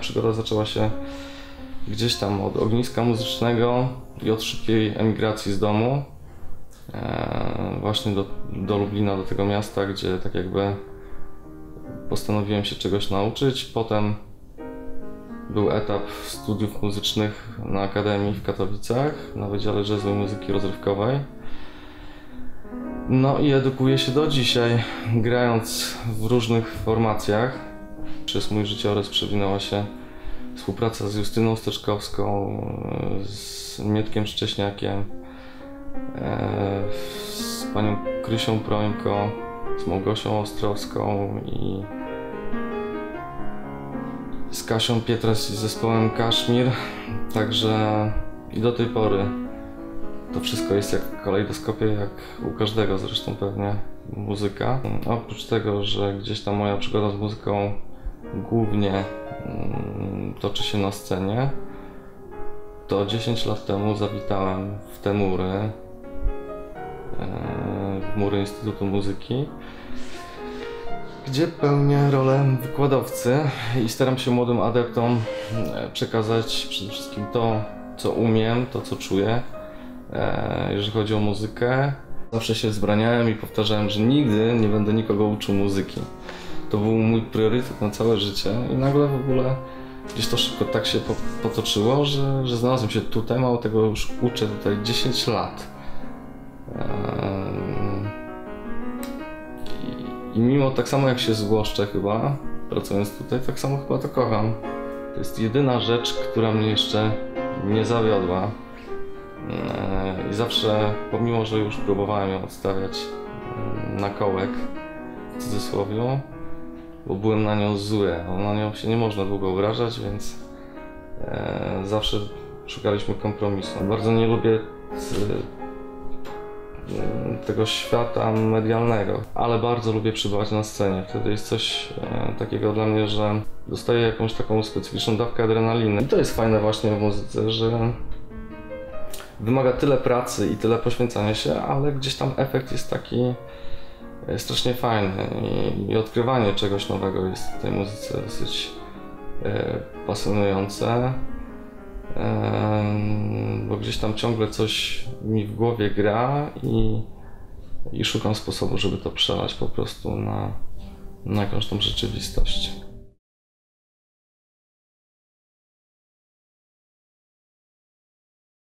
przygoda zaczęła się gdzieś tam od ogniska muzycznego i od szybkiej emigracji z domu. E, właśnie do, do Lublina, do tego miasta, gdzie tak jakby postanowiłem się czegoś nauczyć. Potem był etap studiów muzycznych na Akademii w Katowicach, na Wydziale Jazzu i Muzyki Rozrywkowej. No i edukuję się do dzisiaj, grając w różnych formacjach. Przez mój życiorys przewinęła się współpraca z Justyną Steczkowską, z Mietkiem Szcześniakiem, e, z panią Krysią Prońko, z Małgosią Ostrowską i z Kasią Pietras i zespołem Kaszmir. Także i do tej pory to wszystko jest jak w kalejdoskopie, jak u każdego zresztą pewnie muzyka. Oprócz tego, że gdzieś tam moja przygoda z muzyką głównie mm, toczy się na scenie, to 10 lat temu zawitałem w te mury, e, w mury Instytutu Muzyki, gdzie pełnię rolę wykładowcy i staram się młodym adeptom e, przekazać przede wszystkim to, co umiem, to, co czuję, e, jeżeli chodzi o muzykę. Zawsze się wzbraniałem i powtarzałem, że nigdy nie będę nikogo uczył muzyki. To był mój priorytet na całe życie i nagle w ogóle gdzieś to szybko tak się po, potoczyło, że, że znalazłem się tutaj, mało tego już uczę tutaj 10 lat. Ehm, I, I mimo tak samo jak się złoszczę chyba, pracując tutaj, tak samo chyba to kocham. To jest jedyna rzecz, która mnie jeszcze nie zawiodła. Eee, I zawsze, pomimo że już próbowałem ją odstawiać mm, na kołek, w cudzysłowie, bo byłem na nią zły. No, na nią się nie można długo obrażać, więc e, zawsze szukaliśmy kompromisu. Bardzo nie lubię z, e, tego świata medialnego, ale bardzo lubię przybywać na scenie. Wtedy jest coś e, takiego dla mnie, że dostaję jakąś taką specyficzną dawkę adrenaliny. I to jest fajne właśnie w muzyce, że wymaga tyle pracy i tyle poświęcania się, ale gdzieś tam efekt jest taki strasznie fajny i, i odkrywanie czegoś nowego jest w tej muzyce dosyć e, pasjonujące, e, bo gdzieś tam ciągle coś mi w głowie gra i, i szukam sposobu, żeby to przelać po prostu na, na jakąś tą rzeczywistość.